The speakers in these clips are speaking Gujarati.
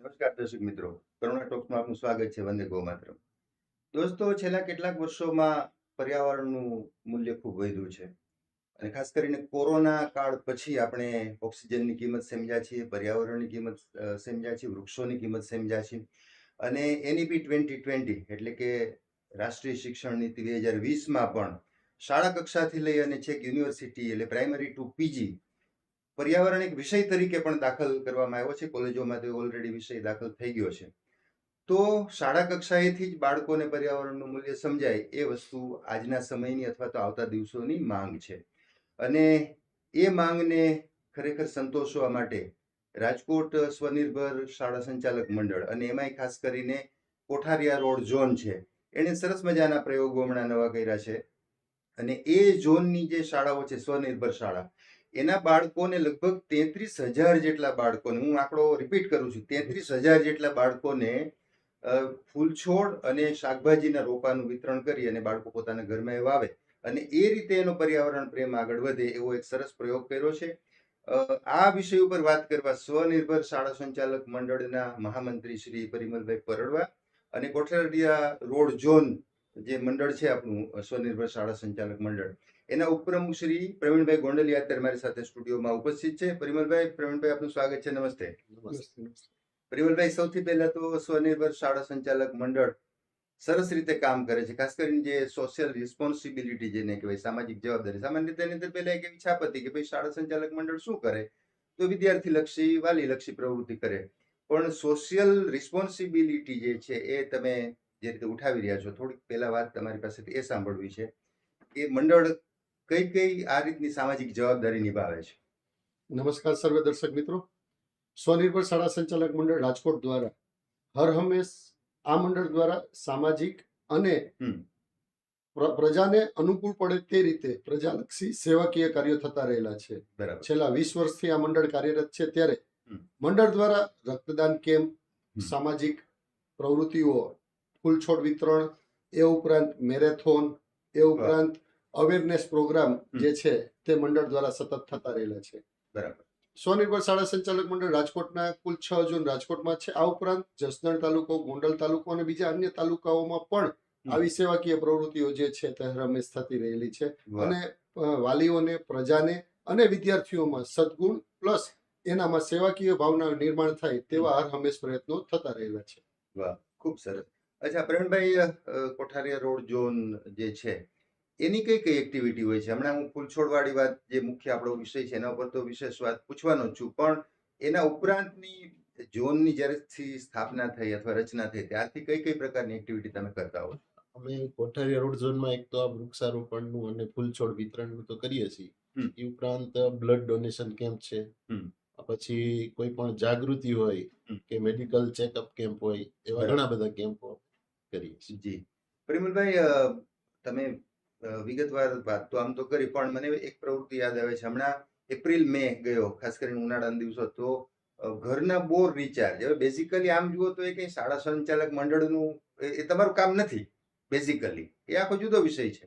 નમસ્કાર દર્શક મિત્રો. કરુણા ટોક્સમાં આપનું સ્વાગત છે. વંદે ગૌમાત્ર દોસ્તો, છેલ્લા કેટલાક વર્ષોમાં પર્યાવરણનું મૂલ્ય ખૂબ વધ્યું છે અને ખાસ કરીને કોરોના કાળ પછી આપણે ઓક્સિજનની કિંમત સમજ્યા છીએ, પર્યાવરણની કિંમત સમજ્યા છીએ, વૃક્ષોની કિંમત સમજ્યા છીએ અને એનઈપી ટ્વેન્ટી ટ્વેન્ટી એટલે કે રાષ્ટ્રીય શિક્ષણ નીતિ બે હજાર વીસમાં પણ શાળા કક્ષાથી લઈ અને છેક યુનિવર્સિટી એટલે પ્રાઇમરી ટુ પીજી પર્યાવરણ એક વિષય તરીકે પણ દાખલ કરવામાં આવ્યો છે. કોલેજોમાં તે ઓલરેડી વિષય દાખલ થઈ ગયો છે. તો શાળા કક્ષાએથી જ બાળકોને પર્યાવરણનું મૂલ્ય સમજાય એ વસ્તુ આજના સમયની અથવા તો આવતા દિવસોની માંગ છે. અને એ માંગને ખરેખર સંતોષવા માટે રાજકોટ સ્વનિર્ભર શાળા સંચાલક મંડળ અને એમાંય ખાસ કરીને કોઠારિયા રોડ ઝોન છે. એણે સરસ મજાના પ્રયોગો હમણાં નવા કર્યા છે. અને એ ઝોનની જે શાળાઓ છે સ્વનિર્ભર શાળા એના બાળકોને લગભગ તેત્રીસ હજાર જેટલા બાળકોને, હું આંકડો રિપીટ કરું છું, તેત્રીસ હજાર જેટલા બાળકોને ફૂલછોડ અને શાકભાજીના રોપાનું વિતરણ કરી અને બાળકો પોતાના ઘરમાં એ વાવે. અને એ રીતે એનો પર્યાવરણ પ્રેમ આગળ વધે એવો એક સરસ પ્રયોગ કર્યો છે. આ વિષય ઉપર વાત કરવા સ્વનિર્ભર શાળા સંચાલક મંડળના મહામંત્રી શ્રી પરિમલભાઈ પરડવા અને કોઠારિયા રોડ ઝોન જે મંડળ છે આપણું, સ્વનિર્ભર શાળા સંચાલક મંડળ. એના ઉપપ્રમુખ શ્રી પ્રવીણભાઈ ગોંડલિયા અત્યારે મારી સાથે સ્ટુડિયોમાં ઉપસ્થિત છે. પરિમલભાઈ પ્રવીણભાઈ આપનું સ્વાગત છે. નમસ્તે. પરિમલભાઈ સૌથી પહેલા તો સ્વનિર્ભર શાળા સંચાલક મંડળ સરસ રીતે કામ કરે છે. ખાસ કરીને જે સોશિયલ રિસ્પોન્સિબિલિટી જેને કહેવાય સામાજિક જવાબદારી. સામાન્ય રીતે અંદર પહેલા એક એવી છાપ હતી કે ભાઈ શાળા સંચાલક મંડળ શું કરે? તો વિદ્યાર્થી લક્ષી વાલી લક્ષી પ્રવૃત્તિ કરે. પણ સોશિયલ રિસ્પોન્સિબિલિટી જે છે એ તમે જે રીતે ઉઠાવી રહ્યા છો થોડીક પહેલા વાત તમારી પાસેથી એ સાંભળવી છે કે મંડળ કઈ કઈ આ રીતની સામાજિક જવાબદારી નિભાવે છે? નમસ્કાર સર્વે દર્શક મિત્રો. સ્વનિર્ભર શાળા સંચાલક મંડળ રાજકોટ દ્વારા હર હંમેશ આ મંડળ દ્વારા સામાજિક અને પ્રજાને અનુકૂળ પડે તે રીતે પ્રજાલક્ષી સેવાકીય કાર્યો થતા રહેલા છે. છેલ્લા વીસ વર્ષથી આ મંડળ કાર્યરત છે ત્યારે મંડળ દ્વારા રક્તદાન કેમ્પ સામાજિક પ્રવૃત્તિઓ ફૂલછોડ વિતરણ એ ઉપરાંત મેરેથોન એ ઉપરાંત અવેરનેસ પ્રોગ્રામ જે છે તે મંડળ દ્વારા સતત થતા રહેલા છે. બરાબર. સ્વનિર્ભર શાળા સંચાલક મંડળ રાજકોટના કુલ છ ઝોન રાજકોટમાં છે. આ ઉપરાંત જસદણ તાલુકો ગોંડલ તાલુકો અને બીજા અન્ય તાલુકાઓમાં પણ આવી સેવાકીય પ્રવૃત્તિઓ જે છે તે હરમેશ થતી રહેલી છે. અને વાલીઓને પ્રજાને અને વિદ્યાર્થીઓમાં સદગુણ પ્લસ એનામાં સેવાકીય ભાવના નિર્માણ થાય તેવા હર હંમેશ પ્રયત્નો થતા રહેલા છે. વાહ ખૂબ સરસ. અચ્છા પ્રવીણભાઈ કોઠારીયા રોડ ઝોન જે છે એની કઈ કઈ એક્ટિવિટી હોય છે? હમણાં હું ફૂલછોડવાળી વાત જે મુખ્ય આપણો વિષય છે એના ઉપર તો વિશેષ વાત પૂછવાનો જ છું. પણ એના ઉપરાંતની ઝોનની જ્યારેથી સ્થાપના થઈ અથવા રચના થઈ ત્યારથી કઈ કઈ પ્રકારની એક્ટિવિટી તમે કરતા હો અમે કોઠારિયા રોડ ઝોનમાં એક તો આ વૃક્ષારોપણનું અને ફૂલછોડ વિતરણનું તો કરીએ છીએ. એ ઉપરાંત બ્લડ ડોનેશન કેમ્પ છે. પછી કોઈ પણ જાગૃતિ હોય કે મેડિકલ ચેકઅપ કેમ્પ હોય એવા ઘણા બધા કેમ્પો કરીએ છીએ. જી. પરિમલભાઈ તમે વિગતવાર વાત તો આમ તો કરી, પણ મને એક પ્રવૃત્તિ યાદ આવે છે. હમણાં એપ્રિલ, મે ગયો, ખાસ કરીને ઉનાળાના દિવસો. તો ઘરના બોર રિચાર્જ. હવે બેઝિકલી આમ જુઓ તો એ કંઈ શાળા સંચાલક મંડળનું એ તમારું કામ નથી બેઝિકલી એ આખો જુદો વિષય છે.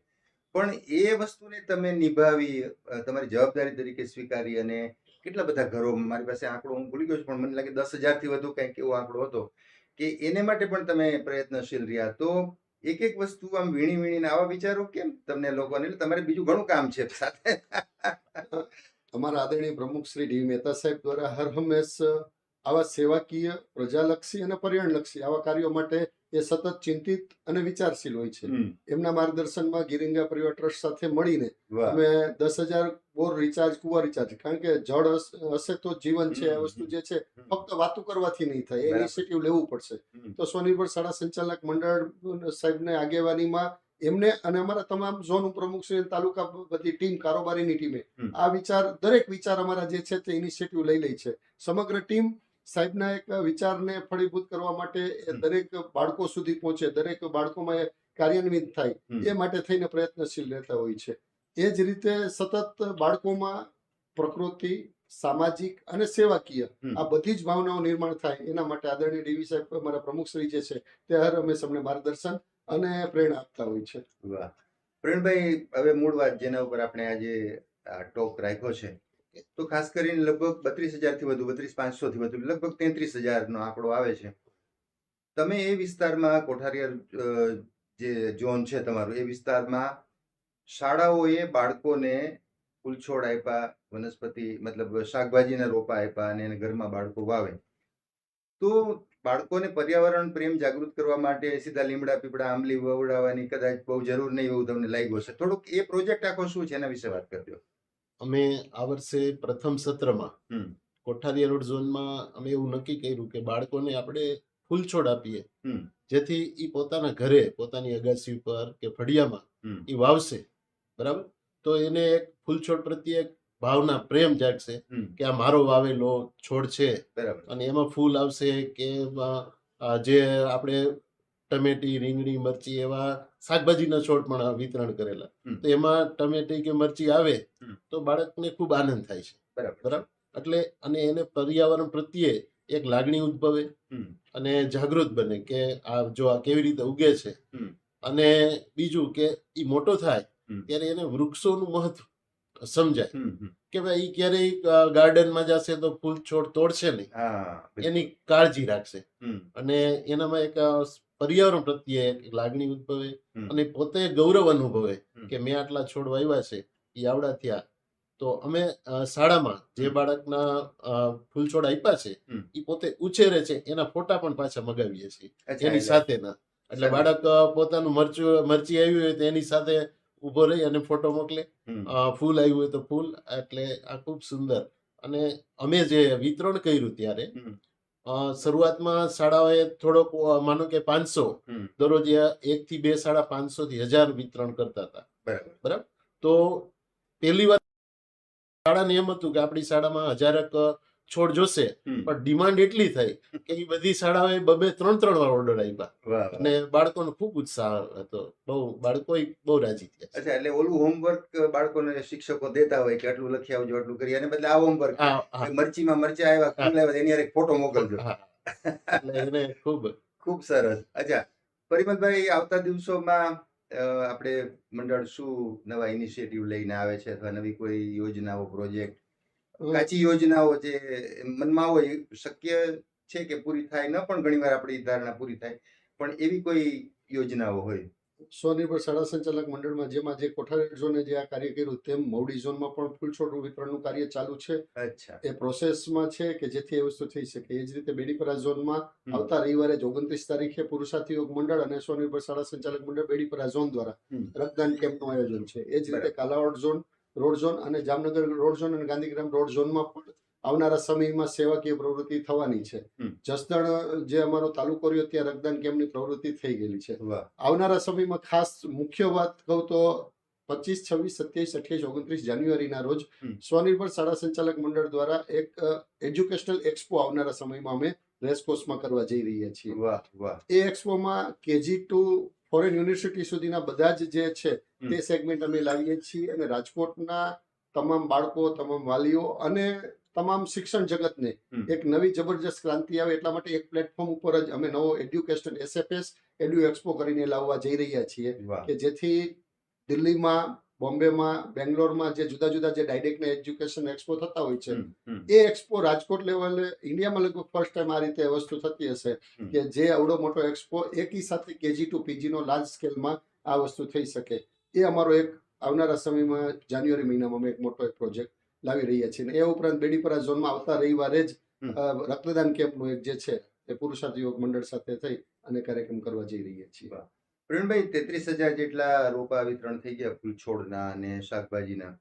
પણ એ વસ્તુને તમે નિભાવી તમારી જવાબદારી તરીકે સ્વીકારી અને કેટલા બધા ઘરો, મારી પાસે આંકડો હું ભૂલી ગયો છું, પણ મને લાગે દસ હજારથી વધુ કંઈક એવો આંકડો હતો કે એને માટે પણ તમે પ્રયત્નશીલ રહ્યા. તો એક એક વસ્તુ આમ વીણી વીણીને આવા વિચારો કેમ તમને લોકોને? તમારે બીજું ઘણું કામ છે સાથે. અમારા આદરણીય પ્રમુખ શ્રી ડી. મહેતા સાહેબ દ્વારા હર હંમેશ આવા સેવાકીય પ્રજાલક્ષી અને પર્યાવરણલક્ષી આવા કાર્યો માટે એ સતત ચિંતિત અને વિચારશીલ હોય છે. એમના માર્ગદર્શનમાં ગિરિંગા પરિવાર ટ્રસ્ટ સાથે મળીને અમે દસ હજાર બોર રિચાર્જ કુવા રિચાર્જ કારણ કે જળ હશે તો જીવન છે આ વસ્તુ જે છે ફક્ત વાતો કરવાથી નહીં થાય. ઇનિશિયેટિવ લેવું પડશે. તો સ્વનિર્ભર શાળા સંચાલક મંડળ સાહેબને આગેવાનીમાં એમને અને અમારા તમામ ઝોન પ્રમુખ શ્રી તાલુકા બધી ટીમ કારોબારીની ટીમે આ વિચાર દરેક વિચાર અમારા જે છે તે ઇનિશિયેટિવ લઈ લઈ છે. સમગ્ર ટીમ સાહેબના એક વિચારને ફળીભૂત કરવા માટે દરેક બાળકો સુધી પહોંચે દરેક બાળકોમાં એ કાર્યાન્વિત થાય. એ માટે થઈને પ્રયત્નશીલ રહેતા હોય છે. એ જ રીતે સતત બાળકોમાં પ્રકૃતિ સામાજિક અને સેવાકીય આ બધી જ ભાવનાઓ નિર્માણ થાય એના માટે આદરણીય ડીવી સાહેબ અમારા પ્રમુખશ્રી જે છે તે હર હંમેશ અમને માર્ગદર્શન અને પ્રેરણા આપતા હોય છે. વાહ. પ્રેરણભાઈ હવે મૂળ વાત જેના ઉપર આપણે આજે ટોક રાખ્યો છે તો ખાસ કરીને લગભગ બત્રીસ હજારથી વધુ બત્રીસ પાંચસો થી વધુ લગભગ તેત્રીસ હજારનો આંકડો આવે છે. તમે એ વિસ્તારમાં કોઠારિયા જે ઝોન છે તમારું એ વિસ્તારમાં શાળાઓએ બાળકોને ફૂલછોડ આપ્યા વનસ્પતિ મતલબ શાકભાજીના રોપા આપ્યા અને એને ઘરમાં બાળકો વાવે. તો બાળકોને પર્યાવરણ પ્રેમ જાગૃત કરવા માટે સીધા લીમડા પીપળા આંબલી વવડાવવાની કદાચ બહુ જરૂર નહીં એવું તમને લાગ્યું હશે. થોડુંક એ પ્રોજેક્ટ આખો શું છે એના વિશે વાત કરજો અમે આ વર્ષે પ્રથમ સત્રમાં. કોઠારિયા રોડ ઝોનમાં અમે એવું નક્કી કર્યું કે બાળકોને આપણે ફૂલછોડ આપીએ. જેથી એ પોતાના ઘરે પોતાની અગાસી ઉપર કે ફળિયામાં. એ વાવશે. બરાબર? તો એને એક ફૂલ છોડ પ્રત્યે એક ભાવના પ્રેમ જાગશે કે આ મારો વાવેલો છોડ છે બરાબર. અને એમાં ફૂલ આવશે કે જે આપણે ટમેટી રીંગણી મરચી એવા શાકભાજીના છોડ પણ વિતરણ કરેલા. તો એમાં ટમેટી કે મરચી આવે તો બાળકને ખૂબ આનંદ થાય છે. બરાબર. બરાબર? એટલે અને એને પર્યાવરણ પ્રત્યે એક લાગણી ઉદ્ભવે અને જાગૃત બને કે આ જો આ કેવી રીતે ઉગે છે અને બીજું કે એ મોટો થાય. ત્યારે એને વૃક્ષોનું મહત્વ સમજાય. કે ભાઈ ક્યારેય ગાર્ડનમાં જશે તો ફૂલ છોડ તોડશે નહીં. એની કાળજી રાખશે. અને એનામાં એક પર્યાવરણ પ્રત્યે એક લાગણી ઉદ્ભવે અને પોતે ગૌરવ અનુભવે કે મેં આટલા છોડ વાવ્યા છે એ આવડા થયા. તો અમે શાળામાં જે બાળકના ફૂલ છોડ આપ્યા છે. એ પોતે ઉછેરે છે એના ફોટા પણ પાછા મગાવીએ છીએ. એની સાથેના. એટલે બાળક પોતાનું મરચું મરચી આવી હોય તો એની સાથે ઊભો રહી અને ફોટો મોકલે. ફૂલ આવ્યું હોય તો ફૂલ. એટલે આ ખૂબ સુંદર. અને અમે જે વિતરણ કર્યું ત્યારે અ, શરૂઆતમાં શાળાઓએ થોડોક માનો કે પાંચસો દરરોજ એક થી બે સાડા પાંચસો થી હજાર વિતરણ કરતા હતા. બરાબર. તો પહેલી વાર શાળાને એમ હતું કે આપણી શાળામાં હજારક છોડ જોશે પણ ડિમાન્ડ એટલી થઈ કે એ બધી શાળાઓએ બબે ત્રણ ત્રણ વાર ઓર્ડર આપ્યા. અને બાળકોનો ખૂબ ઉત્સાહ હતો. બહુ બાળકો બહુ રાજી થયા અચ્છા એટલે ઓલું હોમવર્ક બાળકોને શિક્ષકો દેતા હોય કે આટલું લખી આવજો આટલું કરી અને બદલે આ હોમવર્ક મરચીમાં મરચા આવ્યા ફૂલ આવ્યા એની એક ફોટો મોકલજો. એટલે એને ખૂબ. ખૂબ સરસ. અચ્છા પરિમલભાઈ આવતા દિવસોમાં આપણે મંડળ શું નવા ઇનિશિયેટિવ લઈને આવે છે અથવા નવી કોઈ યોજનાઓ પ્રોજેક્ટ કાચી યોજનાઓ જે મનમાં હોય શક્ય છે કે પૂરી થાય? ન પણ ઘણીવાર આપણી ધારણા પૂરી થાય. પણ એવી કોઈ યોજનાઓ હોય? સ્વનિર્ભર શાળા સંચાલક મંડળમાં જેમાં જે કોઠારી ઝોને જે આ કાર્ય કર્યું તેમ મવડી ઝોનમાં પણ ફૂલછોડ વિતરણનું કાર્ય ચાલુ છે. અચ્છા. એ પ્રોસેસમાં છે કે જેથી એ વસ્તુ થઈ શકે. એ જ રીતે બેડીપરા ઝોનમાં. આવતા રવિવારે જ ઓગણત્રીસ તારીખે પુરુષાર્થી યોગ મંડળ અને સ્વનિર્ભર શાળા સંચાલક મંડળ બેડીપરા ઝોન દ્વારા. રક્તદાન કેમ્પનું આયોજન છે. એ જ રીતે કાલાવડ ઝોન રોડ ઝોન અને જામનગર રોડ ઝોન અને ગાંધીગ્રામ રોડ ઝોનમાં પણ આવનારા સમયમાં સેવાકીય પ્રવૃત્તિ થવાની છે. જસદણ જે અમારો તાલુકો રહ્યો ત્યાં રક્તદાન કેમ્પની પ્રવૃત્તિ થઈ ગયેલી છે. વાહ. આવનારા સમયમાં ખાસ મુખ્ય વાત કહું તો પચીસ છવ્વીસ સત્યાવીસ અઠ્યાવીસ ઓગણત્રીસ જાન્યુઆરીના રોજ સ્વનિર્ભર શાળા સંચાલક મંડળ દ્વારા એક એજ્યુકેશનલ એક્સપો આવનારા સમયમાં અમે રેસકોર્સમાં કરવા જઈ રહ્યા છીએ. વાહ વાહ. એ એક્સપોમાં કેજી ટુ ફોરેન યુનિવર્સિટી સુધીના બધા જ જે છે તે સેગમેન્ટ અમે લાવીએ છીએ અને રાજકોટના તમામ બાળકો તમામ વાલીઓ અને તમામ શિક્ષણ જગતને એક નવી જબરજસ્ત ક્રાંતિ આવે એટલા માટે એક પ્લેટફોર્મ ઉપર જ અમે નવો એડ્યુકેશન એસએફએસ એડ્યુ એક્સપો કરીને લાવવા જઈ રહ્યા છીએ કે જેથી દિલ્હીમાં બોમ્બેમાં બેંગ્લોરમાં જે જુદા જુદા જે ડાયરેક્ટ એજ્યુકેશન એક્સપો થતા હોય છે. એ એક્સપો રાજકોટ લેવલે ઇન્ડિયામાં લગભગ ફર્સ્ટ ટાઈમ આ રીતે વસ્તુ થતી હશે કે જે આવડો મોટો એક્સપો એકી સાથે કેજી ટુ પીજીનો લાર્જ સ્કેલમાં આ વસ્તુ થઈ શકે. એ અમારો એક આવનારા સમયમાં જાન્યુઆરી મહિનામાં અમે એક મોટો એક પ્રોજેક્ટ લાવી રહ્યા છીએ. અને એ ઉપરાંત બેડીપરા ઝોનમાં આવતા રવિવારે જ રક્તદાન કેમ્પનું એક જે છે એ પુરુષાર્થ યોગ મંડળ સાથે થઈ અને કાર્યક્રમ કરવા જઈ રહ્યા છીએ. પ્રવીણભાઈ તેત્રીસ હજાર જેટલા રોપા વિતરણ થઈ ગયા ફૂલ છોડના અને શાકભાજીના.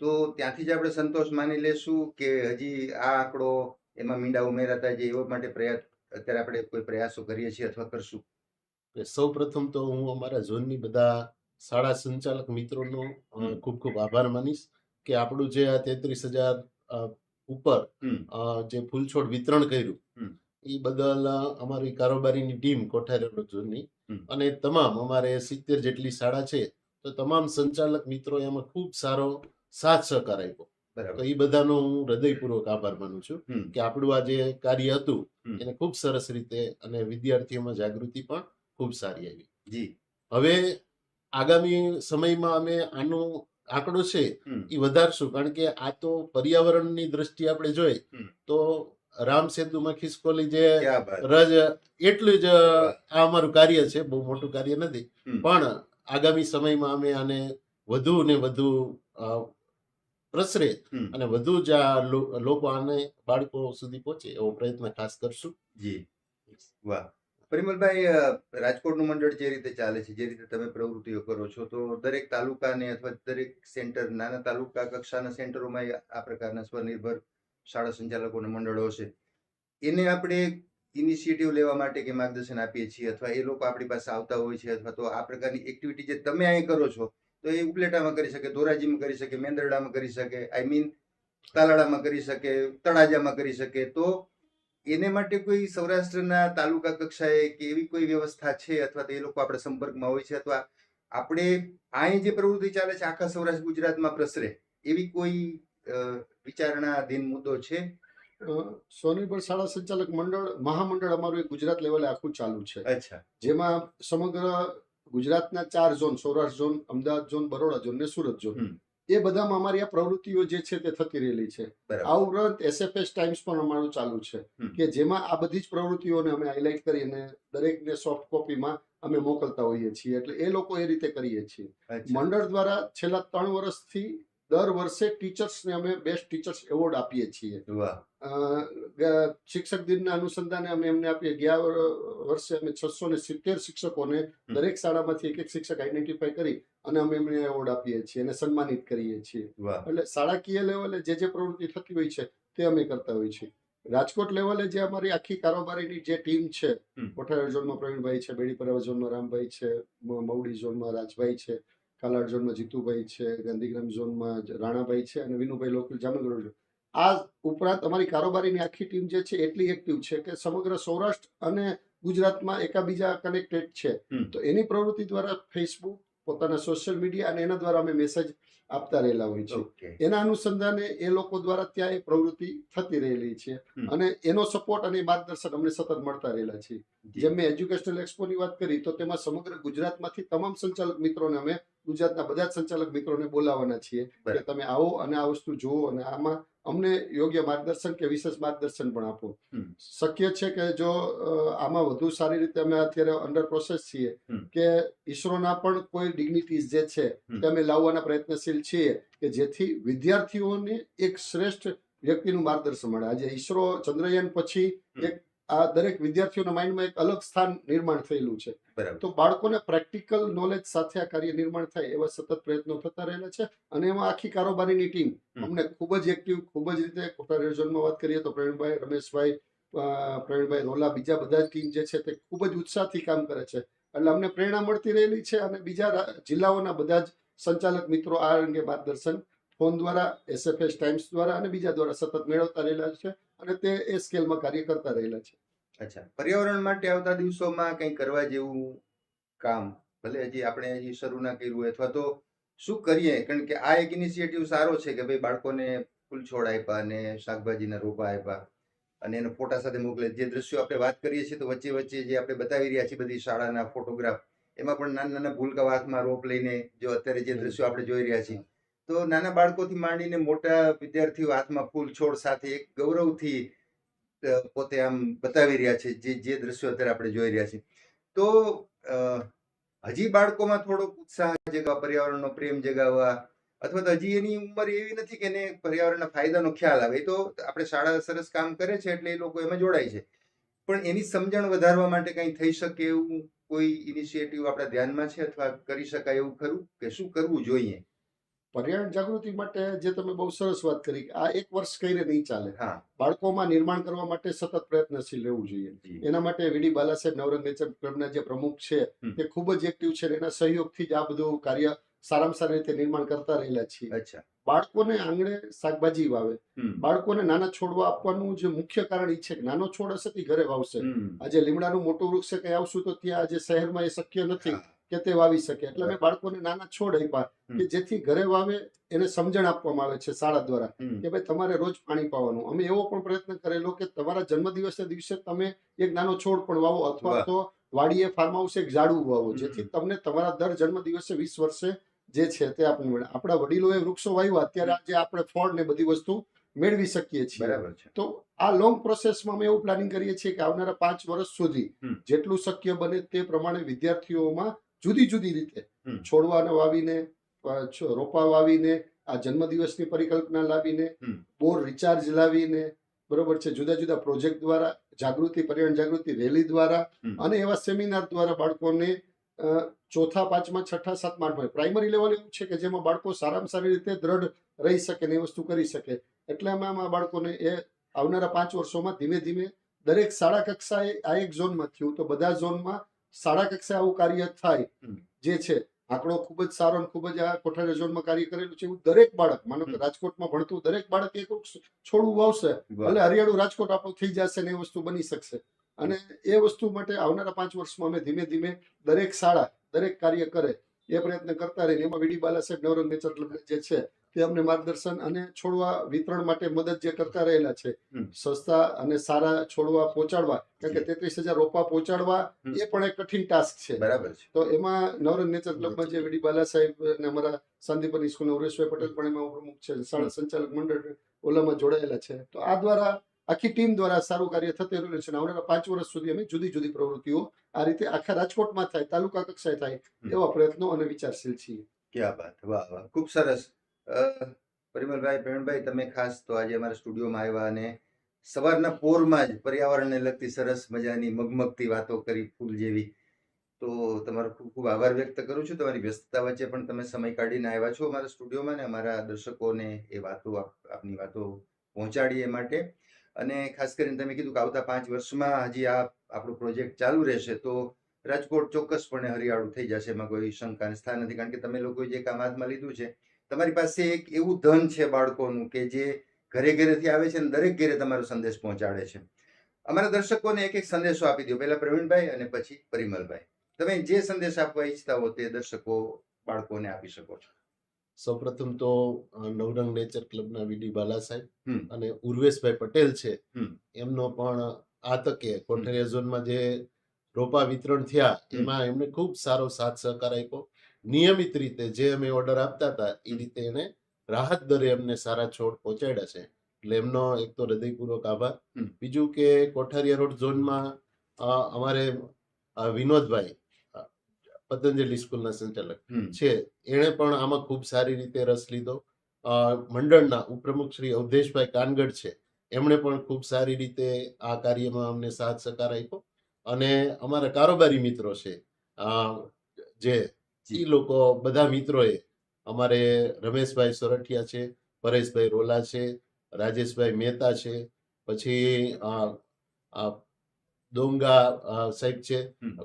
તો ત્યાંથી જ આપણે સંતોષ માની લેશું કે હજી આ આંકડો એમાં મીંડા ઉમેરાતા જે એવા માટે પ્રયાસ અત્યારે આપણે કોઈ પ્રયાસો કરીએ છીએ અથવા કરશું? સૌ પ્રથમ તો હું અમારા ઝોનની બધા શાળા સંચાલક મિત્રોનો ખૂબ ખૂબ આભાર માનીશ કે આપણું જે આ તેત્રીસ હજાર ઉપર જે ફૂલછોડ વિતરણ કર્યું એ બદલ અમારી કારોબારીની ટીમ કોઠારી ઝોનની. અને તમામ અમારે સિત્તેર જેટલી શાળા છે તો તમામ સંચાલક મિત્રો એમાં ખૂબ સારો સાથ સહકાર આપ્યો. તો એ બધાનો હું હૃદયપૂર્વક આભાર માનું છું કે આપણું આ જે કાર્ય હતું એને ખૂબ સરસ રીતે અને વિદ્યાર્થીઓમાં જાગૃતિ પણ ખૂબ સારી આવી. જી. હવે આગામી સમયમાં અમે આનો આંકડો છે એ વધારશું. કારણ કે આ તો પર્યાવરણની દ્રષ્ટિએ આપણે જોઈએ તો રામ સેતુમાં ખિસકોલી જે રજ એટલું જ આ અમારું કાર્ય છે બહુ મોટું કાર્ય નથી. પણ આગામી સમયમાં અમે આને વધુ ને વધુ પ્રસરે અને વધુ જ આ લોકો આને બાળકો સુધી પહોંચે એવો પ્રયત્ન ખાસ કરશું. જી. વાહ. પરિમલભાઈ રાજકોટનું મંડળ જે રીતે ચાલે છે જે રીતે તમે પ્રવૃત્તિઓ કરો છો તો દરેક તાલુકાને અથવા દરેક સેન્ટર નાના તાલુકા કક્ષાના સેન્ટરોમાં આ પ્રકારના સ્વનિર્ભર શાળા સંચાલકોના મંડળો છે એને આપણે ઇનિશિયેટિવ લેવા માટે કે માર્ગદર્શન આપીએ છીએ અથવા એ લોકો આપણી પાસે આવતા હોય છે અથવા તો આ પ્રકારની એક્ટિવિટી જે તમે અહીં કરો છો, તો એ ઉપલેટામાં કરી શકે, ધોરાજીમાં કરી શકે, મેંદરડામાં કરી શકે આઈ મીન તાલાડામાં કરી શકે, તળાજામાં કરી શકે. તો એને માટે કોઈ સૌરાષ્ટ્રના તાલુકા કક્ષાએ કે એવી કોઈ વ્યવસ્થા છે અથવા તો એ લોકો આપણા સંપર્કમાં હોય છે અથવા આપણે અહીં જે પ્રવૃત્તિ ચાલે છે આખા સૌરાષ્ટ્ર ગુજરાતમાં પ્રસરે, એવી કોઈ વિચારણાધીન મુદ્દો છે? સ્વનિર્ભર શાળા સંચાલક મંડળ મહામંડળ અમારું ગુજરાત લેવલે આખું ચાલુ છે. અચ્છા. જેમાં સમગ્ર ગુજરાતના ચાર zone Saurashtra zone Ahmedabad zone Baroda zone ને સુરત ઝોન. એ બધામાં અમારી આ પ્રવૃત્તિઓ જે છે તે થતી રહેલી છે. આ ઉપરાંત એસએફએસ ટાઈમ્સ પણ અમારું ચાલુ છે. કે જેમાં આ બધી જ પ્રવૃત્તિઓને અમે હાઇલાઇટ કરીને દરેકને સોફ્ટ કોપીમાં અમે મોકલતા હોઈએ છીએ. એટલે એ લોકો એ રીતે કરીએ છીએ. મંડળ દ્વારા છેલ્લા ત્રણ વર્ષથી દર વર્ષે ટીચર્સને અમે બેસ્ટ ટીચર્સ એવોર્ડ આપીએ છીએ. શિક્ષક દિનના અનુસંધાને અમે એમને આપીએ. ગયા વર્ષે અમે છસો ને સિત્તેર શિક્ષકોને દરેક શાળામાંથી એક એક શિક્ષક આઈડેન્ટિફાઈ કરી અને અમે એમને એવોર્ડ આપીએ છીએ અને સન્માનિત કરીએ છીએ. એટલે શાળાકીય લેવલે જે જે પ્રવૃત્તિ થતી હોય છે તે અમે કરતા હોઈએ છીએ. રાજકોટ લેવલે જે અમારી આખી કારોબારીની જે ટીમ છે કોઠારા ઝોનમાં પ્રવીણભાઈ છે બેડીપરા ઝોનમાં રામભાઈ છે મવડી ઝોનમાં રાજભાઈ છે કાલાડ ઝોનમાં જીતુભાઈ છે ગાંધીગ્રામ ઝોનમાં રાણાભાઈ છે અને વિનુભાઈ લોકલ જામનગર આ ઉપરાંત અમારી કારોબારીની આખી ટીમ જે છે એટલી એક્ટિવ છે કે સમગ્ર સૌરાષ્ટ્ર અને ગુજરાતમાં એકાબીજા કનેક્ટેડ છે. તો એની પ્રવૃત્તિ દ્વારા ફેસબુક પોતાના સોશિયલ મીડિયા અને એના દ્વારા અમે મેસેજ આપતા રહેલા હોય છે. એના અનુસંધાને એ લોકો દ્વારા ત્યાં એ પ્રવૃત્તિ થતી રહેલી છે. અને એનો સપોર્ટ અને માર્ગદર્શન અમને સતત મળતા રહેલા છે. જી. જેમ મેં એજ્યુકેશનલ એક્સપોની વાત કરી તો તેમાં સમગ્ર ગુજરાતમાંથી તમામ સંચાલક મિત્રોને અમે ગુજરાતના બધા જ સંચાલક મિત્રોને બોલાવવાના છીએ કે તમે આવો અને આ વસ્તુ જુઓ અને આમાં અમને યોગ્ય માર્ગદર્શન કે વિશેષ માર્ગદર્શન પણ આપો. શક્ય છે કે જો આમાં વધુ સારી રીતે અમે અત્યારે અંડર પ્રોસેસ છીએ કે ઈસરોના પણ કોઈ ડિગ્નિટીઝ જે છે તે અમે લાવવાના પ્રયત્નશીલ છીએ કે જેથી વિદ્યાર્થીઓને એક શ્રેષ્ઠ વ્યક્તિનું માર્ગદર્શન મળે. આજે ઈસરો ચંદ્રયાન પછી એક આ દરેક વિદ્યાર્થીઓના માઇન્ડમાં એક અલગ સ્થાન નિર્માણ થયેલું છે. બરાબર. તો બાળકોને પ્રેક્ટિકલ નોલેજ સાથે આ કાર્ય નિર્માણ થાય એવા સતત પ્રયત્નો થતા રહેલા છે અને એમાં આખી કારોબારીની ટીમ અમને ખૂબ જ એક્ટિવ ખૂબ જ રીતે કોટા રિઝોનમાં વાત કરીએ તો પ્રવીણભાઈ રમેશભાઈ પ્રવીણભાઈ રોલા બીજા બધા ટીમ જે છે તે ખૂબ જ ઉત્સાહથી કામ કરે છે. એટલે અમને પ્રેરણા મળતી રહેલી છે અને બીજા જિલ્લાઓના બધા જ સંચાલક મિત્રો આ અંગે માર્ગદર્શન ફોન દ્વારા એસએફએસ ટાઈમ્સ દ્વારા અને બીજા દ્વારા સતત મેળવતા રહેલા છે અને તે એ સ્કેલમાં કાર્ય કરતા રહેલા છે. અચ્છા. પર્યાવરણ માટે આવતા દિવસોમાં કંઈ કરવા જેવું કામ? ભલે હજી આપણે હજી શરૂ ના કર્યું અથવા તો શું કરીએ? કારણ કે આ એક ઇનિશિયેટિવ સારો છે કે ભાઈ બાળકોને ફૂલ છોડ આપ્યા અને શાકભાજીના રોપા આપ્યા અને એનો ફોટા સાથે મોકલે. જે દ્રશ્યો આપણે વાત કરીએ છીએ તો વચ્ચે વચ્ચે જે આપણે બતાવી રહ્યા છીએ બધી શાળાના ફોટોગ્રાફ એમાં પણ નાના નાના ભૂલકા હાથમાં રોપ લઈને જો અત્યારે જે દ્રશ્યો આપણે જોઈ રહ્યા છીએ. તો નાના બાળકોથી માંડીને મોટા વિદ્યાર્થીઓ હાથમાં ફૂલ છોડ સાથે એક ગૌરવથી પોતે આમ બતાવી રહ્યા છે જે જે દ્રશ્યો અત્યારે આપણે જોઈ રહ્યા છીએ. તો અ, હજી બાળકોમાં થોડોક ઉત્સાહ જગાવવા પર્યાવરણનો પ્રેમ જગાવવા અથવા તો હજી એની ઉંમર એવી નથી કે એને પર્યાવરણના ફાયદાનો ખ્યાલ આવે. એ તો આપણે શાળા સરસ કામ કરે છે એટલે એ લોકો એમાં જોડાય છે. પણ એની સમજણ વધારવા માટે કંઈ થઈ શકે એવું કોઈ ઇનિશિયેટિવ આપણા ધ્યાનમાં છે અથવા કરી શકાય એવું ખરું? કે શું કરવું જોઈએ? પર્યાવરણ જાગૃતિ માટે જે તમે બહુ સરસ વાત કરી આ એક વર્ષ કહીને નહીં ચાલે. બાળકોમાં નિર્માણ કરવા માટે સતત પ્રયત્નશીલ રહેવું જોઈએ. એના માટે વીડી બાલાસાહેબ નવરંગ નેચર ક્લબના જે પ્રમુખ છે તે ખૂબ જ એક્ટિવ છે એના સહયોગથી જ આ બધું કાર્ય સારામાં સારી રીતે નિર્માણ કરતા રહેલા છીએ. અચ્છા. બાળકોને આંગણે શાકભાજી વાવે. બાળકોને નાના છોડવા આપવાનું જે મુખ્ય કારણ એ છે કે નાનો છોડ હશે તે ઘરે વાવશે. આજે લીમડાનું મોટું વૃક્ષ કઈ આવશું તો ત્યાં આજે શહેરમાં એ શક્ય નથી. કે તે વાવી શકે. એટલે અમે બાળકોને નાના છોડ આપ્યા કે જેથી ઘરે વાવે એને સમજણ આપવામાં આવે છે શાળા દ્વારા કે ભાઈ તમારે રોજ પાણી પાવાનું. અમે એવો પણ પ્રયત્ન કરેલો કે તમારા જન્મદિવસના દિવસે તમે એક નાનો છોડ પણ વાવો અથવા તો વાડીએ ફાર્મ હાઉસ એક ઝાડવું વાવો. જેથી તમને તમારા દર જન્મદિવસે વીસ વર્ષે જે છે તે આપણને મળે. આપણા વડીલોએ વૃક્ષો વાવ્યા. અત્યારે આજે આપણે ફળ ને બધી વસ્તુ મેળવી શકીએ છીએ. બરાબર છે. તો આ લોંગ પ્રોસેસમાં અમે એવું પ્લાનિંગ કરીએ છીએ કે આવનારા પાંચ વર્ષ સુધી જેટલું શક્ય બને તે પ્રમાણે વિદ્યાર્થીઓમાં જુદી જુદી રીતે. છોડવાને વાવીને રોપા વાવીને આ જન્મદિવસની પરિકલ્પના લાવીને બોર રિચાર્જ લાવીને બરોબર છે જુદા જુદા પ્રોજેક્ટ દ્વારા જાગૃતિ પર્યાવરણ જાગૃતિ રેલી દ્વારા અને એવા સેમિનાર દ્વારા બાળકોને ચોથા પાંચમા છઠ્ઠા સાતમા આઠમા પ્રાઇમરી લેવલ એવું છે કે જેમાં બાળકો સારામાં સારી રીતે દ્રઢ રહી શકે ને એ વસ્તુ કરી શકે. એટલે અમે આ બાળકોને એ આવનારા પાંચ વર્ષોમાં ધીમે ધીમે દરેક શાળા કક્ષાએ આ એક ઝોનમાં થયું. તો બધા ઝોનમાં શાળા કક્ષાએ આવું કાર્ય થાય જે છે આંકડો ખૂબ જ સારો અને ખૂબ જ આ કોઠારી ઝોનમાં કાર્ય કરેલું છે એવું દરેક બાળક માનો કે રાજકોટમાં ભણતું દરેક બાળક એક છોડવું વાવશે વાહ. એટલે હરિયાળું રાજકોટ આપણું થઈ જશે ને એ વસ્તુ બની શકશે. અને એ વસ્તુ માટે આવનારા પાંચ વર્ષમાં અમે ધીમે ધીમે દરેક શાળા દરેક કાર્ય કરે. એ પ્રયત્ન કરતા રહીને એમાં વીડી બાલા સાહેબ નવરંગ નેચર ક્લબ જે છે તે અમને માર્ગદર્શન અને છોડવા વિતરણ માટે મદદ જે કરતા રહેલા છે સસ્તા અને સારા છોડવા પહોંચાડવા કારણ કે તેત્રીસ હજાર રોપા પહોંચાડવા એ પણ એક કઠિન ટાસ્ક છે. બરાબર છે. તો એમાં નવરંગ નેચર ક્લબમાં જે વીડી બાલા સાહેબ અને અમારા શાંતિપની સ્કૂલના ઉરેશભાઈ પટેલ પણ એમાં પ્રમુખ છે શાળા સંચાલક મંડળ ઓલામાં જોડાયેલા છે. તો આ દ્વારા આખી ટીમ દ્વારા સારું કાર્ય થતું રહ્યું છે. આવનારા પાંચ વર્ષ સુધી અમે જુદી જુદી પ્રવૃત્તિઓ આ રીતે આખા રાજકોટમાં થાય તાલુકા કક્ષાએ થાય. એવા પ્રયત્નો અને વિચારશીલ છીએ. ક્યાં બાત વાહ વાહ ખૂબ સરસ. પરિમલભાઈ પ્રેમભાઈ તમે ખાસ તો આજે અમારા સ્ટુડિયોમાં આવ્યા અને સવારના પોરમાં જ પર્યાવરણને લગતી સરસ મજાની મગમગતી વાતો કરી ફૂલ જેવી. તો તમારો ખૂબ ખૂબ આભાર વ્યક્ત કરું છું. તમારી વ્યસ્તતા વચ્ચે પણ તમે સમય કાઢીને આવ્યા છો અમારા સ્ટુડિયોમાં ને અમારા દર્શકોને એ વાતો આપ- આપની વાતો પહોંચાડી એ માટે. અને ખાસ કરીને તમે કીધું કે આવતા પાંચ વર્ષમાં હજી આ આપણો પ્રોજેક્ટ ચાલુ રહેશે તો રાજકોટ ચોક્કસપણે હરિયાળું થઈ જશે એમાં કોઈ શંકાને સ્થાન નથી. કારણ કે તમે લોકોએ જે કામ હાથમાં લીધું છે તમારી પાસે એક એવું ધન છે બાળકોનું કે જે ઘરે ઘરેથી આવે છે અને દરેક ઘરે તમારો સંદેશ પહોંચાડે છે. અમારા દર્શકોને એક એક સંદેશો આપી દો પહેલા પ્રવીણભાઈ અને પછી પરિમલભાઈ. તમે જે સંદેશ આપવા ઈચ્છતા હો તે દર્શકો બાળકોને આપી શકો છો. સૌપ્રથમ તો નવરંગ નેચર ક્લબના વીડી બાલા સાહેબ અને ઉર્વેશભાઈ પટેલ છે. એમનો પણ આ તકે કોઠારિયા ઝોનમાં જે રોપા વિતરણ થયા એમાં એમને ખૂબ સારો સાથ સહકાર આપ્યો. નિયમિત રીતે જે અમે ઓર્ડર આપતા હતા એ રીતે એને રાહત દરે અમને સારા છોડ પહોંચાડ્યા છે. એટલે એમનો એક તો હૃદયપૂર્વક આભાર. બીજું કે કોઠારિયા રોડ ઝોનમાં અમારે વિનોદભાઈ પતંજલિ સ્કૂલના સંચાલક છે. એણે પણ આમાં ખૂબ સારી રીતે રસ લીધો. મંડળના ઉપપ્રમુખ શ્રી અવધેશભાઈ કાનગઢ છે. એમણે પણ ખૂબ સારી રીતે આ કાર્યમાં અમને સાથ સહકાર આપ્યો. અને અમારા કારોબારી મિત્રો છે જે એ લોકો બધા મિત્રોએ અમારે રમેશભાઈ સોરઠિયા છે પરેશભાઈ રોલા છે રાજેશભાઈ મહેતા છે પછી દોંગા સાહેબ છે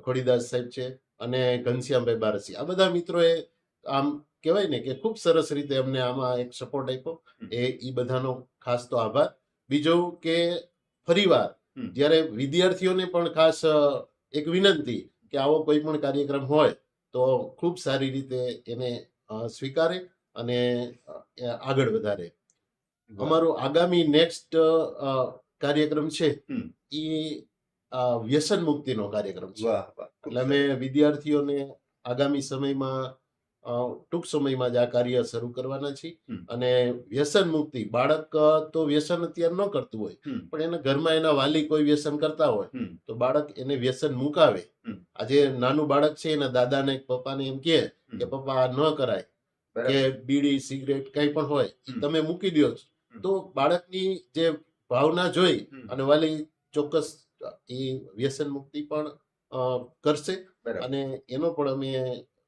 ખોડીદાસ સાહેબ છે અને ઘનશ્યામભાઈ બારસી આ બધા મિત્રોએ આમ કહેવાય ને કે ખૂબ સરસ રીતે અમને આમાં એક સપોર્ટ આપ્યો. એ એ બધાનો ખાસ તો આભાર. બીજો કે ફરીવાર જ્યારે વિદ્યાર્થીઓને પણ ખાસ એક વિનંતી કે આવો કોઈ પણ કાર્યક્રમ હોય તો ખૂબ સારી રીતે એને સ્વીકારે અને આગળ વધારે. અમારો આગામી નેક્સ્ટ કાર્યક્રમ છે એ વ્યસન મુક્તિનો કાર્યક્રમ છે. એટલે અમે વિદ્યાર્થીઓને આગામી સમયમાં ટૂંક સમયમાં જ આ કાર્ય શરૂ કરવાના છીએ. અને વ્યસન મુક્તિ બાળક તો વ્યસન અત્યારે ન કરતું હોય. પણ એના ઘરમાં એના વાલી કોઈ વ્યસન કરતા હોય તો બાળક એને વ્યસન મુકાવે. આજે નાનું બાળક છે એના દાદાને પપ્પાને એમ કહે કે પપ્પા આ ન કરાય. કે બીડી સિગરેટ કંઈ પણ હોય તમે મૂકી દો તો બાળકની જે ભાવના જોઈ અને વાલી ચોક્કસ એ વ્યસન મુક્તિ પણ કરશે. અને એનો પણ અમે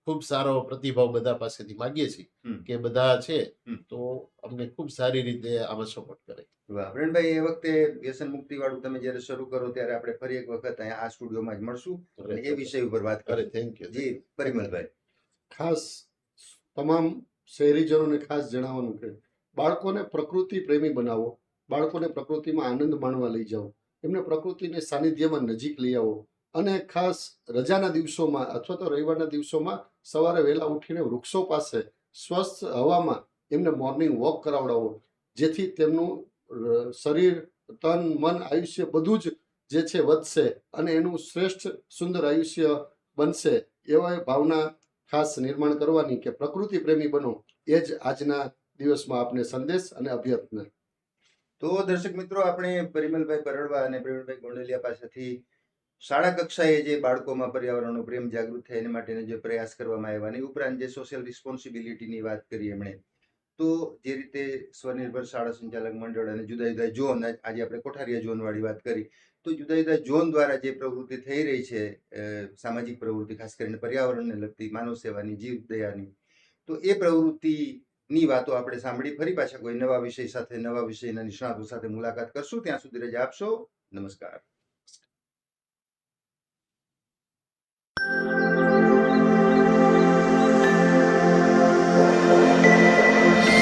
ખૂબ સારો પ્રતિભાવ બધા પાસેથી માગીએ છીએ કે બધા છે તો અમને ખૂબ સારી રીતે આમાં સપોર્ટ કરે. વાહ. એ વખતે વ્યસન મુક્તિ વાળું તમે જ્યારે શરૂ કરો ત્યારે આપણે ફરી એક વખત અહીંયા આ સ્ટુડિયોમાં જ મળશું એ વિષય ઉપર વાત કરે થેન્ક યુ જી પરિમલભાઈ. ખાસ તમામ શહેરીજનોને ખાસ જણાવવાનું કે બાળકોને પ્રકૃતિ પ્રેમી બનાવો બાળકોને પ્રકૃતિમાં આનંદ માણવા લઈ જાઓ એમને પ્રકૃતિને સાનિધ્યમાં નજીક લઈ આવો અને ખાસ રજાના દિવસોમાં અથવા તો રવિવારના દિવસોમાં સવારે વહેલા ઉઠીને વૃક્ષો પાસે સ્વસ્થ હવામાં એમને મોર્નિંગ વોક કરાવડાવો, જેથી તેમનું શરીર, તન, મન, આયુષ્ય બધું જ જે છે વધશે અને એનું શ્રેષ્ઠ, સુંદર આયુષ્ય બનશે એવા ભાવના ખાસ નિર્માણ કરવાની કે પ્રકૃતિ પ્રેમી બનો એ જ આજના દિવસમાં આપને સંદેશ અને અભ્યર્થના. તો દર્શક મિત્રો, આપણે પરિમલભાઈ પરડવા અને પ્રવીણભાઈ ગોંડલિયા પાસેથી શાળા કક્ષાએ જે બાળકોમાં પર્યાવરણનો પ્રેમ જાગૃત થાય એના માટેનો જે પ્રયાસ કરવામાં આવ્યા ઉપરાંત જે સોશિયલ રિસ્પોન્સિબિલિટીની વાત કરી એમણે, તો જે રીતે સ્વનિર્ભર શાળા સંચાલક મંડળ અને જુદા જુદા ઝોન આજે આપણે કોઠારીયા ઝોનવાળી વાત કરી, તો જુદા જુદા ઝોન દ્વારા જે પ્રવૃત્તિ થઈ રહી છે સામાજિક પ્રવૃત્તિ, ખાસ કરીને પર્યાવરણને લગતી માનવ સેવાની, જીવ દયાની, તો એ પ્રવૃત્તિની વાતો આપણે સાંભળી, ફરી પાછા કોઈ નવા વિષય સાથે, નવા વિષયના નિષ્ણાતો સાથે મુલાકાત કરશું, ત્યાં સુધી રજા આપશો, નમસ્કાર.